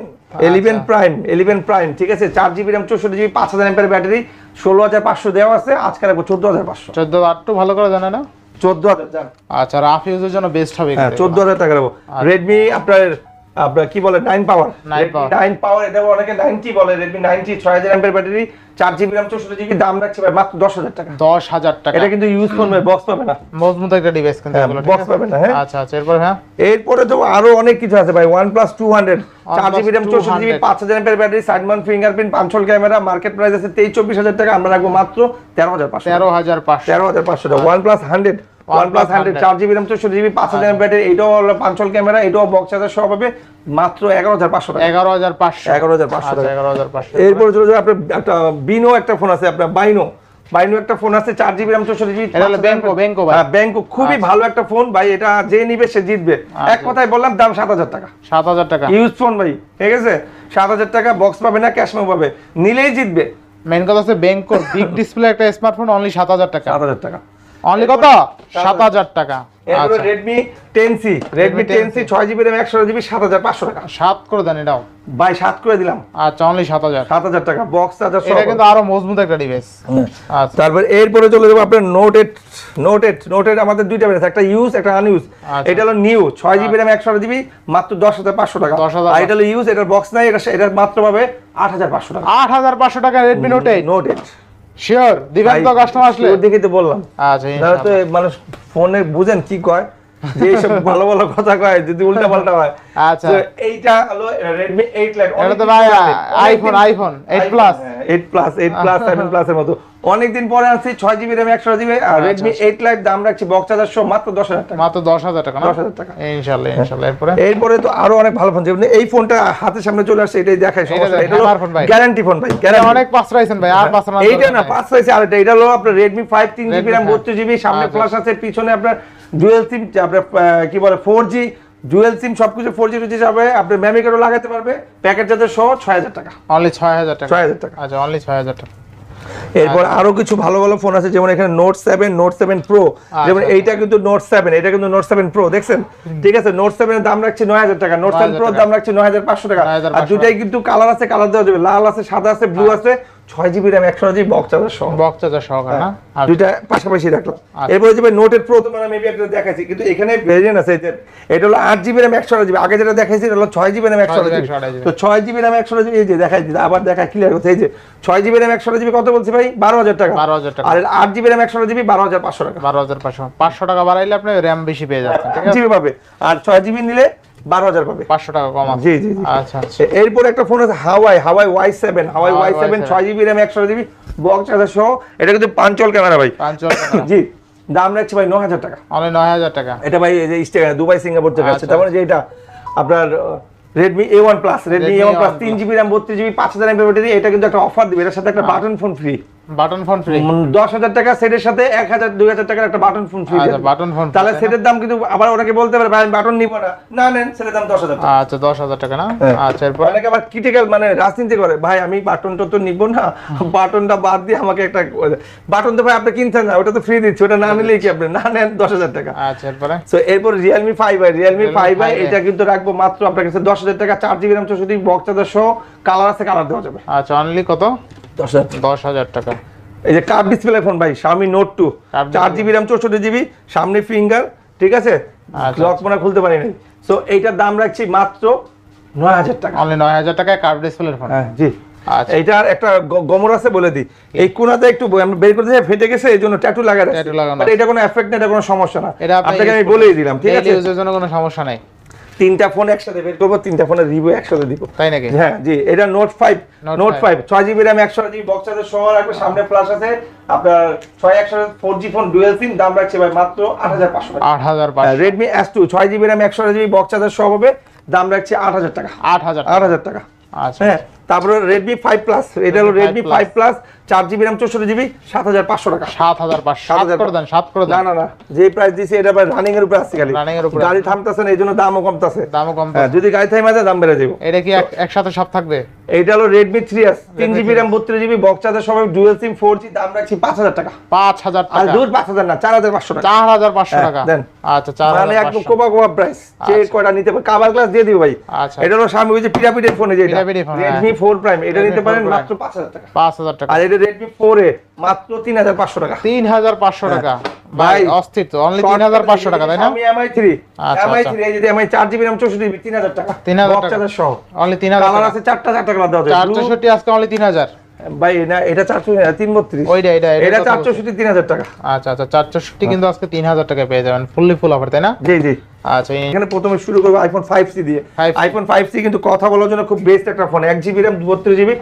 eleven prime eleven prime ঠিক আছে? চার জিবি র্যাম চৌষট্টি জিবি পাঁচ হাজার এমপের ব্যাটারি ষোলো হাজার পাঁচশো দেওয়া আছে। আজকে রাখব চোদ্দ হাজার পাঁচশো। চোদ্দ আটটু ভালো করে জানে না? চোদ্দ হাজার। আচ্ছা রাফ ইউজের জন্য বেস্ট হবে হ্যাঁ চোদ্দ হাজার টাকা দেবো রেডমি আপনার আপনার কি বলে নাইন পাওয়ার 9 নাইন পাওয়ার এটা অনেকে নাইনটি বলে রেডমি নাইনটি ছয় হাজার এমপের ব্যাটারি চার জিবি র্যাম চৌষট্টি জিবি দাম রাখছে ভাই মাত্র দশ হাজার টাকা। দশ হাজার টাকা। এটা কিন্তু ইউজ করবে বক্স পাবে না। মজবুত একটা ডিভাইস কিন্তু হ্যাঁ, এগুলো, ঠিক box না, হ্যাঁ? আচ্ছা আচ্ছা এরপর হ্যাঁ? এরপরে তো আরও অনেক কিছু আছে ভাই ওয়ান প্লাস টু হান্ড্রেড চার জিবি র্যাম চৌষট্টি জিবি 200 পাঁচ হাজার এমপের ব্যাটারি সাইড মাউন্ট ফিঙ্গারপ্রিন্ট পাঁচশোল ক্যামেরা মার্কেট প্রাইস আছে তেইশ চব্বিশ হাজার টাকা আমরা রাখব মাত্র তেরো হাজার পাঁচশো। তেরো হাজার পাঁচশো। তেরো হাজার পাঁচশো টাকা ওয়ান প্লাস হান্ড্রেড। হান্ড্রেড 100 চার জিবি র্যাম চৌষট্টি জিবি পাঁচ হাজার ব্যাটারি এটাও ক্যামেরা এটাও বক্স চার্জার মাত্র এগারো হাজার পাঁচশো টাকা। এগারো হাজার পাঁচশো। 11,500 টাকা। এগারো হাজার পাঁচশো এরপরে চলে যাবে আপনার একটা বিনো একটা ফোন আছে আপনার বাইনো বাইনো একটা ফোন আছে চার জিবি র্যাম চৌষট্টি জিবি এটা হলো Benko, Benko ভাই। হ্যাঁ ব্যাংকো খুবই ভালো একটা ফোন ভাই এটা যে নিবে সে জিতবে। এক কথায় বললাম দাম সাত হাজার টাকা। সাত হাজার টাকা। ইউজ ফোন ভাই ঠিক আছে? সাত হাজার টাকা বক্স পাবে না ক্যাশ পাবে। নিলেই জিতবে। মেন কথা হচ্ছে ব্যাংকোর বিগ ডিসপ্লে একটা স্মার্টফোন অনলি সাত হাজার টাকা। সাত হাজার টাকা। অনলি কত? সাত হাজার। টাকা। এরপরে আচ্ছা। ছয় জিবি র্যাম একশো জিবি সাত হাজার পাঁচশো টাকা। সাত করে দেন এটাও। বাই সাত করে দিলাম। আচ্ছা অনলি সাত হাজার। সাত হাজার টাকা বক্স চার্জার এটা কিন্তু আরও মজবুত একটা ডিভাইস আচ্ছা। তারপর এরপরে চলে যাব আপনার note eight note eight note eight আমাদের দুইটা বেড়েছে একটা ইউজ একটা আনইউজ আচ্ছা। এটা হলো নিউ ছয় জিবি র্যাম একশো জিবি মাত্র দশ হাজার পাঁচশো টাকা। 10,500 আর এটা হলো ইউজ এটার বক্স নাই এটা এটা মাত্র পাবে আট হাজার পাঁচশো টাকা। আট হাজার পাঁচশো টাকা Redmi note eight note eight sure দিবেন তো কাস্টমার আসলে। দেখে তো বললাম। আচ্ছা তাহলে তো মানুষ ফোনে বুঝেন কি কয় যে এইসব ভালো ভালো কথা কয় যদি উল্টা পাল্টা হয়। আচ্ছা। এইটা হলো রেডমি এইট লাইট এটা তো ভাই iPhone iPhone eight plus eight plus eight plus seven plus এর মতো। অনেকদিন পরে ছয় জিবি র্যাম একশো জিবি আর আচ্ছা, রেডমি এইট লাইট দাম রাখছি বক্স সহ মাত্র দশ হাজার টাকা। মাত্র দশ হাজার টাকা না? 10,000 টাকা। ইনশাল্লাহ ইনশাল্লাহ। এরপরে? এরপরে তো আরও অনেক ভালো ফোন যেমন এই ফোনটা হাতের সামনে চলে আসছে এটাই দেখায় সমস্যা এটা হলো ভাই। গ্যারান্টি ফোন ভাই গ্যারান্টি অনেক পাঁচ রাইছেন ভাই আর পাঁচ রান এইটা না পাঁচ আর এটা এটা হলো আপনার রেডমি ফাইভ তিন জিবি র্যাম 5 বত্রিশ জিবি সামনে আচ্ছা। ফ্লাশ আছে পিছনে আপনার ডুয়েল সিম আপনার কি বলে ফোর জি ডুয়েল সিম সবকিছু ফোর জি টু যাবে আপনার মেমরি কার্ডও লাগাতে পারবে। প্যাকেট যাতে সহ ছয় হাজার টাকা। অনলি ছয় হাজার টাকা? ছয় হাজার টাকা। আচ্ছা অনলি ছয় হাজার টাকা। এরপর আরও কিছু ভালো ভালো ফোন আছে যেমন এখানে note seven note seven pro যেমন আচ্ছা। এইটা কিন্তু নোট সেভেন এটা কিন্তু নোট সেভেন প্রো দেখছেন? ঠিক আছে নোট সেভেন দাম রাখছি নয় হাজার টাকা নোট সেভেন প্রো। দাম রাখছি নয় হাজার পাঁচশো টাকা। আর দুটাই কিন্তু কালার আছে কালার দেওয়া যাবে লাল আছে সাদা আছে ব্লু আছে। ছয় জিবি র্যাম একশো জিবি বক্স চার্জার সহ। বক্স চার্জার সহকারে না আর দুইটা পাশাপাশি রাখলাম। আচ্ছা। এরপরে যে নোটের প্রো তোমার মেবি একটা দেখাচ্ছি কিন্তু এখানে ভেরিয়েন্ট আছে যে, এটা হলো আট জিবি র্যাম একশো জিবি আগে যেটা দেখাইছি এটা হলো ছয় জিবি র্যাম একশো 6GB জিবি 128 তো ছয় জিবি র্যাম একশো জিবি এই যে দেখাই দিতে আবার দেখা ক্লিয়ার করতে এই যে ছয় জিবি র্যাম একশো জিবি কত বলছি ভাই? বারো হাজার টাকা। 12,000 টাকা। আর আট জিবি র্যাম একশো জিবি বারো হাজার পাঁচশো টাকা। বারো হাজার পাঁচশো। পাঁচশো টাকা বাড়াইলে আপনি র্যাম বেশি পেয়ে যাচ্ছেন ঠিক আছে? জিবি পাবে। আর ছয় জিবি নিলে বারো হাজার পাবে। পাঁচশো টাকা কম জি জি জি। আচ্ছা আচ্ছা। এরপর একটা ফোন আছে Huawei Huawei Y seven Huawei Huawei Y seven ছয় জিবি র্যাম একশো জিবি বক্স চার্জার সহ। এটা কিন্তু পাঞ্চল ক্যামেরা ভাই। জি দাম রাখছি ভাই ন হাজার টাকা। অনলি নয় হাজার টাকা। এটা ভাই এই যে দুবাই সিঙ্গাপুর থেকে আসছে। আচ্ছা। তার মানে যে এটা আপনার Redmi A one plus Redmi A one plus তিন জিবি র্যাম বত্রিশ জিবি পাঁচ হাজার এমপি ব্যাটারি এটা কিন্তু একটা অফার দিবে। এটার সাথে একটা button phone free button phone free দশ হাজার টাকা সেটের সাথে এক হাজার দুই হাজার টাকার একটা বাটন ফোন ফ্রি আচ্ছা বাটন ফোন তাহলে সেটের দাম কিন্তু আবার ওনাকে বলতে পারে ভাই আমি বাটন নিব না। না নেন সেটের দাম দশ হাজার টাকা। আচ্ছা দশ হাজার টাকা না? হ্যাঁ। আচ্ছা এরপর? অনেকে আবার ক্রিটিক্যাল মানে রাজনীতি করে ভাই আমি বাটনটা তো নিব না বাটনটা বাদ দিয়ে আমাকে একটা বাটন তো ভাই আপনি কিনছেন না ওটা তো ফ্রি দিচ্ছে ওটা না নিলেই কি আপনি? না নেন দশ হাজার টাকা। আচ্ছা এরপরে? সো এরপর Realme ফাইভ আই 5i এটা কিন্তু রাখব মাত্র আপনার কাছে দশ হাজার টাকা চার জিবি র্যাম চৌষট্টি বক্স চার্জার সহ কালার আছে কালার দেওয়া যাবে। আচ্ছা অনলি কত? দশ হাজার দশ হাজার টাকা। এই যে কার্ভ ডিসপ্লে ফোন ভাই Xiaomi নোট টু চার জিবি র্যাম চৌষট্টি জিবি সামনে ফিঙ্গার ঠিক আছে? লক মনে খুলতে পারি নাই সো এইটার দাম রাখছি মাত্র নয় হাজার টাকা। অনলি নয় হাজার টাকায় কার্ভ ফোন হ্যাঁ জি। আচ্ছা। এইটার একটা গমর আছে বলে দিই। এই কোনাতে একটু বের করতে যাই ফেটে গেছে এই জন্য ট্যাটু লাগা লাগানো এটা কোনো এফেক্ট না এটা কোনো সমস্যা না। এটা আপনাকে আমি বলেই দিলাম ঠিক আছে? use জন্য কোনো সমস্যা নাই। তিনটা ফোন একসাথে বের করব তিনটা ফোনের রিভিউ একসাথে দিব। তাই নাকি? হ্যাঁ জি এটা নোট ফাইভ নোট ফাইভ ছয় জিবি র্যাম একশো জিবি বক্স আছে সহ রাখবে সামনে প্লাস আছে। আপনার ছয় একশো four G phone dual SIM দাম রাখছে ভাই মাত্র আট হাজার পাঁচশো আট হাজার রেডমি এস টু ছয় জিবি র্যাম একশো জিবি বক্স আছে সহ হবে দাম রাখছে আট হাজার টাকা। আট হাজার আট হাজার টাকা। আচ্ছা। হ্যাঁ তারপরে রেডমি ফাইভ প্লাস এটা হলো Redmi রেডমি 5 ফাইভ প্লাস চার জিবি র্যাম চৌষট্টি জিবি সাত হাজার পাঁচশো টাকা। সাত হাজার পাঁচশো করে দেন সাত করে না না না যে প্রাইস দিছে এটা রানিং এর উপরে আসছে খালি। Running এর উপরে গাড়ি। থামতেছে না এই জন্য দামও কমতেছে। দামও কম হ্যাঁ যদি গাড়ি থামে যায় দাম বেড়ে যাবে। এটা কি একসাথে সব থাকবে? এইটা হলো রেডমি থ্রি এস তিন Redmi জিবি র্যাম বত্রিশ জিবি বক্স চার্জার সবাই ডুয়েল সিম ফোর জি দাম রাখছি পাঁচ হাজার টাকা। পাঁচ হাজার টাকা। দূর পাঁচ হাজার না চার হাজার পাঁচশো টাকা। চার হাজার পাঁচশো হ্যাঁ, টাকা। দেন। আচ্ছা চার মানে একদম কোবা কোবা প্রাইস যে আচ্ছা। কয়টা নিতে পারে কাবার গ্লাস দিয়ে দিও ভাই। আচ্ছা। এটা হলো স্বামী ওই যে পিরাপিডের ফোনে হ্যাঁ। রেডমি ফোর প্রাইম এটা নিতে পারেন মাত্র পাঁচ হাজার টাকা। পাঁচ হাজার টাকা। আর এটা রেডমি ফোর এ মাত্র তিন হাজার পাঁচশো টাকা। তিন হাজার পাঁচশো টাকা। ভাই অস্তিত্ব অনলি তিন হাজার পাঁচশো টাকা তাই না? আমি এমআই থ্রি আচ্ছা, এমআই 3 এই যদি এমআই চার জিবি RAM চৌষট্টি জিবি তিন হাজার টাকা। 3000 Box টাকা। সহ। অনলি তিন হাজার কালার টাকা। আছে চারটা চারটা কালার দেওয়া যায় আজকে অনলি তিন হাজার। ভাই না এটা চারশো তিন বত্রিশ। ওইটা এটা এটা কথা চার বলছি। চৌষট্টি তিন হাজার টাকা। আচ্ছা আচ্ছা কিন্তু আজকে তিন হাজার টাকায় পেয়ে যাবেন ফুললি ফুল অফার তাই না? জি জি। আচ্ছা এখানে প্রথমে শুরু করব আইফোন ফাইভ সি দিয়ে। আইফোন ফাইভ সি কিন্তু কথা বলার জন্য খুব বেস্ট একটা ফোন এক জিবি র্যাম বত্রিশ জিবি।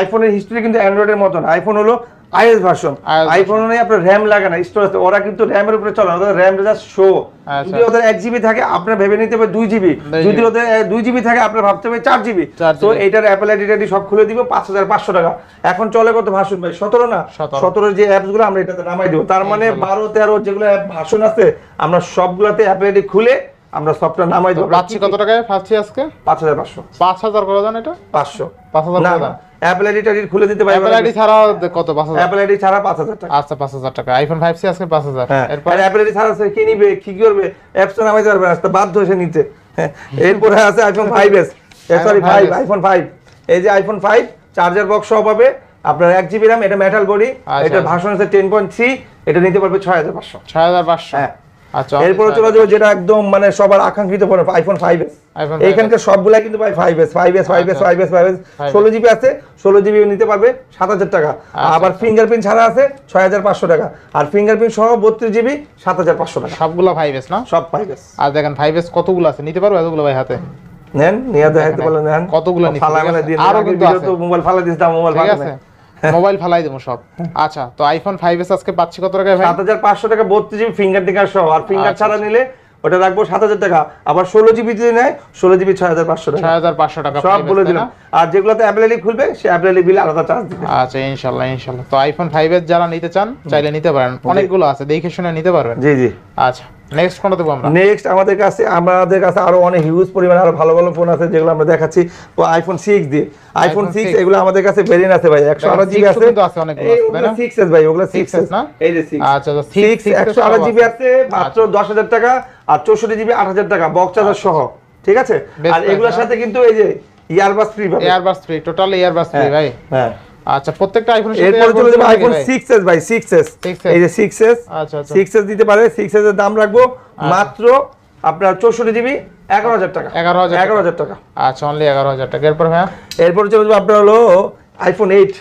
আইফোনের হিস্ট্রি কিন্তু অ্যান্ড্রয়েডের মতন আইফোন হলো আইএস ভার্সন। আইফোন আপনার র্যাম লাগে না স্টোরেজ ওরা কিন্তু র্যামের উপরে চলে না ওদের র্যাম জাস্ট শো আচ্ছা। যদি ওদের এক জিবি থাকে আপনার ভেবে নিতে হবে দুই জিবি যদি ওদের দুই জিবি থাকে আপনার ভাবতে হবে চার জিবি তো অ্যাপেল আইডি সব খুলে দিব পাঁচ হাজার পাঁচশো টাকা। এখন চলে কত ভাষণ ভাই? সতেরো না? 17 সতেরো যে অ্যাপসগুলো আমরা এটাতে নামাই দিব। তার মানে বারো তেরো যেগুলো অ্যাপ ভাষণ আছে আমরা সবগুলাতে অ্যাপেল আইডি খুলে আমরা সফটওয়্যার নামাই দেবো। পাচ্ছি কত টাকায়? পাচ্ছি আজকে? পাঁচ হাজার পাঁচশো। পাঁচ হাজার করে দেন এটা? পাঁচশো। পাঁচ হাজার করে দেন অ্যাপেল আইডি টাইডি খুলে দিতে পারি অ্যাপেল আইডি ছাড়াও দে- কত? পাঁচ হাজার। অ্যাপেল আইডি ছাড়া পাঁচ হাজার টাকা। আচ্ছা পাঁচ হাজার টাকা। আইফোন আজকে পাঁচ হাজার। হ্যাঁ। এরপর? অ্যাপেল আইডি ছাড়া সে কি নিবে? কি করবে? অ্যাপস তো নামাইতে পারবে না তো বাধ্য হয়েছে নিতে হ্যাঁ, এরপরে আছে iPhone five S sorry iPhone five iPhone five এই যে আইফোন ফাইভ চার্জার বক্স সহ পাবে। আপনার এক জিবি র্যাম এটা মেটাল বডি। এটা ভাষণ আছে টেন পয়েন্ট থ্রি এটা নিতে পারবে ছয় হাজার পাঁচশো। ছয় হাজার পাঁচশো। হ্যাঁ। আচ্ছা এরপরে চলে যাব যেটা একদম মানে সবার আকাঙ্ক্ষিত phone iPhone five S iPhone 5S এইখানকার সবগুলা কিন্তু ভাই five S five S five S আচ্ছা। Five S five S 5S ষোলো জিবি আছে ষোলো জিবি নিতে পারবে সাত হাজার টাকা। আবার ফিঙ্গারপ্রিন্ট ছাড়া আছে ছয় হাজার পাঁচশো টাকা। আর ফিঙ্গারপ্রিন্ট সহ বত্রিশ জিবি সাত হাজার পাঁচশো টাকা। সবগুলো ফাইভ এস না? সব ফাইভ এস আর দেখেন ফাইভ এস কতগুলো আছে? নিতে পারব এতগুলো ভাই হাতে? নেন নিয়ে দেখাইতে পারলে নেন। কতগুলো ফালা মেলা? দিয়ে আরও কিন্তু। মোবাইল ফালা দাম মোবাইল ফালা আছে। মোবাইল ফালাই দেবো সব। আচ্ছা তো আইফোন ফাইভ এস আজকে পাচ্ছি কত ভাই? সাত হাজার পাঁচশো টাকা বত্রিশ জিবি ফিঙ্গার টিকার সহ আর ফিঙ্গার আচ্ছা, ছাড়া নিলে ওটা রাখব সাত হাজার টাকা। আবার ষোলো জিবি যদি নেয় ষোলো জিবি ছয় হাজার পাঁচশো টাকা। ছয় হাজার পাঁচশো টাকা সব বলে দিলাম। আর যেগুলোতে আইডি খুলবে সে আইডি বিল আলাদা চার্জ দিবে। আচ্ছা ইনশাল্লাহ ইনশাল্লাহ। তো আইফোন ফাইভ এস যারা নিতে চান চাইলে নিতে পারেন। অনেকগুলো আছে দেখে শুনে নিতে পারবেন। জি জি। আচ্ছা। নেক্সট কোনটা দেবো আমরা? নেক্সট আমাদের কাছে আমাদের কাছে আরও অনেক হিউজ পরিমাণে আরও ভালো ভালো ফোন আছে যেগুলো আমরা দেখাচ্ছি। ও আইফোন সিক্স দিয়ে। আইফোন 6 এগুলো আমাদের কাছে ভেরিয়েন্ট আছে ভাই একশো আঠাশ জিবি আছে। কিন্তু আছে অনেকগুলো আছে, তাই না? সিক্স এস ভাই ওগুলো সিক্স 6S এস না? না? এই যে সিক্স আচ্ছা আচ্ছা সিক্স একশো আঠাশ জিবি আছে। মাত্র দশ হাজার টাকা আর চৌষট্টি জিবি আট হাজার টাকা বক্স চার্জার সহ ঠিক আছে? আর এগুলোর সাথে কিন্তু এই যে ইয়ারবাস ফ্রি পাবে earbuds free total earbuds free হ্যাঁ, ভাই। হ্যাঁ। আচ্ছা প্রত্যেকটা আইফোন এরপরে চলে যাবে আইফোন 6s ভাই। 6s 6s এই যে 6s আচ্ছা আচ্ছা। 6s দিতে পারে 6s এর দাম রাখব মাত্র আপনার 64 জিবি 11000 টাকা। 11,000 টাকা। 11000 টাকা। আচ্ছা অনলি এগারো হাজার টাকা। এরপর হ্যাঁ এরপর চলে যাবে আপনার হলো আইফোন 8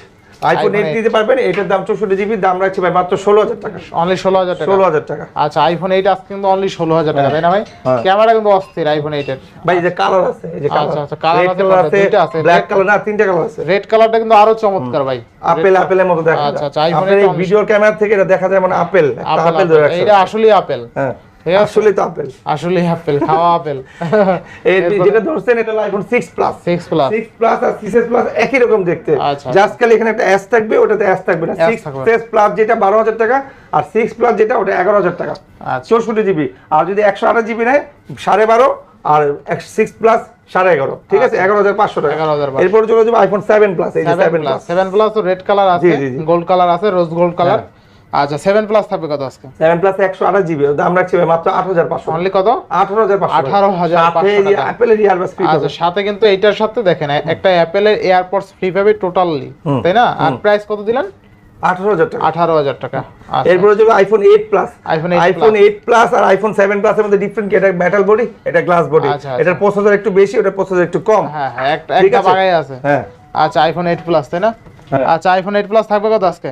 আইফোন iPhone 8 8 দিতে পারবেন এটার দাম 64 জিবি দাম রাখছি ভাই মাত্র 16000 টাকা। অনলি ষোলো হাজার টাকা। 16000 টাকা। আচ্ছা আইফোন এইট আজকে কিন্তু অনলি ষোলো হাজার টাকা তাই না ভাই? হ্যাঁ। ক্যামেরা কিন্তু অস্থির আইফোন এইটের ভাই এই যে কালার আছে এই যে কালার আচ্ছা, আচ্ছা, আছে, কালার আছে দুইটা আছে, ব্ল্যাক কালার না তিনটা কালার আছে। রেড কালারটা কিন্তু আরও চমৎকার ভাই। আপেল আপেলের মতো দেখা আচ্ছা, যায় আচ্ছা, আপনার এই এটা ক্যামেরা থেকে এটা দেখা যায় মানে আপেল আপেল ধরে। রাখছে। এইটা আসলেই আপেল হ্যাঁ। আসলে তো আপেল। আসলেই আপেল খাওয়া আপেল। এই যেটা ধরছেন এটা iPhone 6 plus six plus 6 plus আর 6s প্লাস একই রকম দেখতে। আচ্ছা। জাস্ট খালি এখানে একটা এস থাকবে ওটাতে এস থাকবে না। 6 প্লাস যেটা 12000 টাকা আর 6 প্লাস যেটা ওটা 11000 টাকা। আচ্ছা। 64 জিবি আর যদি 128 জিবি নেয় 12.5 আর 6 প্লাস সাড়ে এগারো। ঠিক আছে? এগারো হাজার পাঁচশো টাকা। 11,500 এরপর চলে যাবে iPhone seven plus seven plus seven plus red colour আছে। গোল্ড কালার আছে রোজ গোল্ড কালার আচ্ছা সেভেন প্লাস থাকবে কত আজকে? সেভেন প্লাস একশো আঠাশ জিবি দাম রাখছি ভাই মাত্র আট হাজার পাঁচশো। অনলি কত? আঠারো হাজার পাঁচশো। 18,500 টাকা। অ্যাপেলের ইয়ারবাস ফ্রি আচ্ছা সাথে কিন্তু এইটার সাথে দেখেন একটা অ্যাপেলের এয়ারপডস ফ্রি পাবে টোটালি তাই না? আর প্রাইস কত দিলেন? আঠারো হাজার টাকা। আঠারো হাজার টাকা। আচ্ছা। এরপরে যাবে iPhone eight plus iPhone 8 iPhone eight plus আর আইফোন সেভেন প্লাস এর মধ্যে ডিফারেন্ট এটা মেটাল বডি এটা গ্লাস বডি আচ্ছা, আচ্ছা। এটার প্রসেসর একটু বেশি ওটা প্রসেসর একটু কম। হ্যাঁ হ্যাঁ একটা? বাগাই আছে। হ্যাঁ। আচ্ছা আইফোন এইট প্লাস তাই না? হ্যাঁ। আচ্ছা আইফোন এইট প্লাস থাকবে কত আজকে?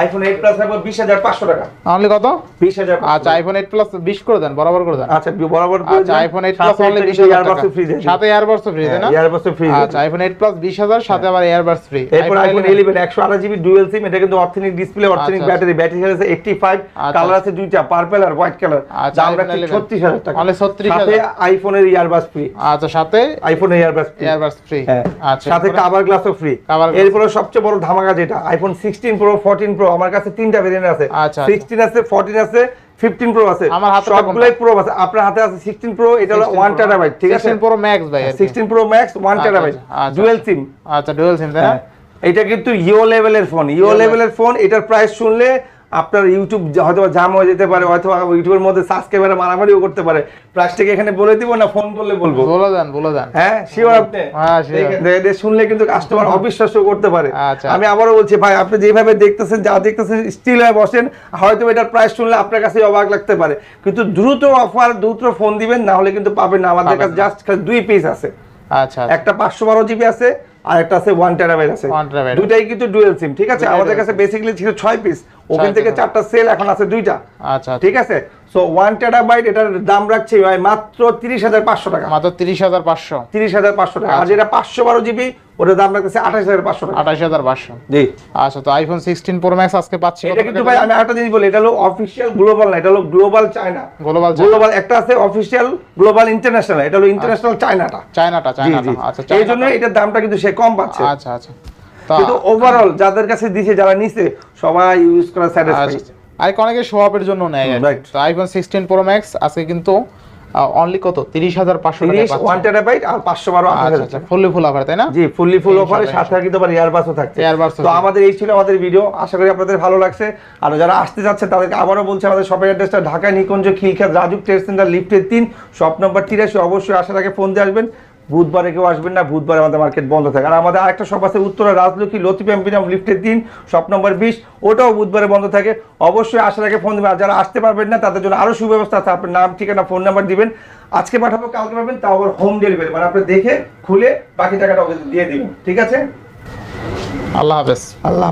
আইফোন এইট প্লাস থাকবে বিশ হাজার পাঁচশো টাকা। অনলি কত? বিশ হাজার আচ্ছা আইফোন এইট প্লাস বিশ করে দেন বরাবর করে দেন। আচ্ছা বরাবর আচ্ছা আইফোন এইট প্লাস অনলি বিশ হাজার টাকা। ফ্রি দেয় সাথে এয়ারবাডস ফ্রি তাই না? ইয়ারবাস ফ্রি আচ্ছা আইফোন এইট প্লাস বিশ হাজার সাথে আবার এয়ারবাডস ফ্রি এরপর আইফোন ইলেভেন একশো আঠাশ জিবি ডুয়েল সিম এটা কিন্তু অর্থনিক ডিসপ্লে অর্থনিক ব্যাটারি ব্যাটারি আছে এইটটি ফাইভ আচ্ছা। কালার আছে দুইটা পার্পল আর হোয়াইট কালার আচ্ছা, দাম রাখছি 11 ছত্রিশ হাজার টাকা। Only 36,000 সাথে আইফোনের ইয়ারবাস ফ্রি আচ্ছা সাথে আইফোনের ইয়ারবাস ফ্রি এয়ারবাডস ফ্রি হ্যাঁ। আচ্ছা সাথে? কাভার গ্লাসও ফ্রি। এরপরে সবচেয়ে বড় ধামাকা যেটা iPhone sixteen pro fourteen pro আমার কাছে তিনটা ভেরিয়েন্ট আছে। আচ্ছা, সিক্সটিন আছে ফোরটিন আছে প্রো আছে। আমার হাতে সবগুলাই প্রো আছে। আপনার হাতে আছে সিক্সটিন প্রো এটা হলো ওয়ান টেরাবাইট ঠিক আছে? 16 প্রো ম্যাক্স ভাই আর কি। সিক্সটিন প্রো ম্যাক্স ওয়ান আচ্ছা, টেরাবাইট আচ্ছা। ডুয়েল সিম আচ্ছা ডুয়াল সিম তাই না। এটা কিন্তু ইও লেভেলের ফোন ইও লেভেলের ফোন এটার প্রাইস শুনলে আপনার ইউটিউব হয়তো জাম হয়ে যেতে পারে হয়তো ইউটিউবের মধ্যে সাবস্ক্রাইবার মারামারিও করতে পারে। প্রাইসটাকে এখানে বলে দিব না ফোন করলে বলব। বলে দেন বলে দেন। হ্যাঁ শিওর আপনি হ্যাঁ, শুনলে কিন্তু কাস্টমার অবিশ্বাস্য করতে পারে। আচ্ছা। আমি আবারও বলছি ভাই আপনি যেভাবে দেখতেছেন যা দেখতেছেন স্টিল হয়ে বসেন। হয়তো এটার প্রাইস শুনলে আপনার কাছে অবাক লাগতে পারে। কিন্তু দ্রুত অফার দ্রুত ফোন দিবেন না হলে কিন্তু পাবেন না। আমাদের কাছে জাস্ট দুই পিস আছে। আচ্ছা একটা পাঁচশো বারো জিবি আছে আর একটা আছে ওয়ান টেরাবাইট আছে। 1 terabyte। দুইটাই কিন্তু ডুয়েল সিম ঠিক আছে? আমাদের কাছে বেসিক্যালি ছিল ছয় পিস ওখান থেকে চারটা সেল এখন আছে দুইটা। আচ্ছা আচ্ছা। ঠিক আছে? সো ওয়ান টেরাবাইট এটার দাম রাখছি ভাই মাত্র তিরিশ হাজার পাঁচশো টাকা। মাত্র তিরিশ হাজার পাঁচশো। তিরিশ হাজার পাঁচশো টাকা। আর আচ্ছা। যেটা পাঁচশো বারো জিবি ওটার দাম রাখতেছে আঠাশ হাজার পাঁচশো টাকা। আঠাশ হাজার পাঁচশো। জি। আচ্ছা তো আইফোন সিক্সটিন প্রো ম্যাক্স আজকে পাচ্ছি এটা কিন্তু ভাই আমি একটা জিনিস বলি এটা হলো অফিসিয়াল গ্লোবাল না এটা হলো গ্লোবাল চায়না গ্লোবাল গ্লোবাল একটা আছে অফিসিয়াল গ্লোবাল ইন্টারন্যাশনাল এটা হলো ইন্টারন্যাশনাল চায়নাটা চায়নাটা চায়নাটা আচ্ছা এই জন্য এটার দামটা কিন্তু সে কম পাচ্ছে। আচ্ছা আচ্ছা। তো কিন্তু ওভারঅল যাদের কাছে দিছে যারা নিছে সবাই ইউজ করা স্যাটিসফাই আচ্ছা আর অনেকে শো আপের জন্য নেয়. তো আইফোন সিক্সটিন প্রো ম্যাক্স আজকে কিন্তু অনলি কত? তিরিশ হাজার পাঁচশো ওয়ান টেরাবাইট আর পাঁচশো বারো আচ্ছা ফুললি ফুল অফার তাই না? জি ফুললি ফুল অফারে সাথে কিন্তু আবার ইয়ারবাসও থাকছে। ও তো আমাদের এই ছিল আমাদের ভিডিও আশা করি আপনাদের ভালো লাগছে। আর যারা আসতে যাচ্ছে তাদেরকে আবারও বলছে আমাদের শপের অ্যাড্রেসটা ঢাকা নিকুঞ্জ খিলখ্যাত রাজুক ট্রেড সেন্টার লিফটের তিন শপ নম্বর তিরাশি। অবশ্যই আসার আগে ফোন দিয়ে আসবেন। বুধবারে কেউ আসবেন না বুধবারে আমাদের মার্কেট বন্ধ থাকে। আর আমাদের আরেকটা শপ আছে উত্তরা রাজলক্ষ্মী লতিফ এমপিনাম লিফটের দিন শপ নম্বর বিশ ওটাও বুধবারে বন্ধ থাকে। অবশ্যই আসার আগে ফোন দেবেন আর যারা আসতে পারবেন না তাদের জন্য আরও সুব্যবস্থা আছে। আপনার নাম ঠিকানা ফোন নাম্বার দিবেন। আজকে পাঠাবো কালকে পাবেন তাও আবার হোম ডেলিভারি মানে আপনি দেখে খুলে বাকি টাকাটা দিয়ে দিবেন। ঠিক আছে? আল্লাহ হাফেজ। আল্লাহ।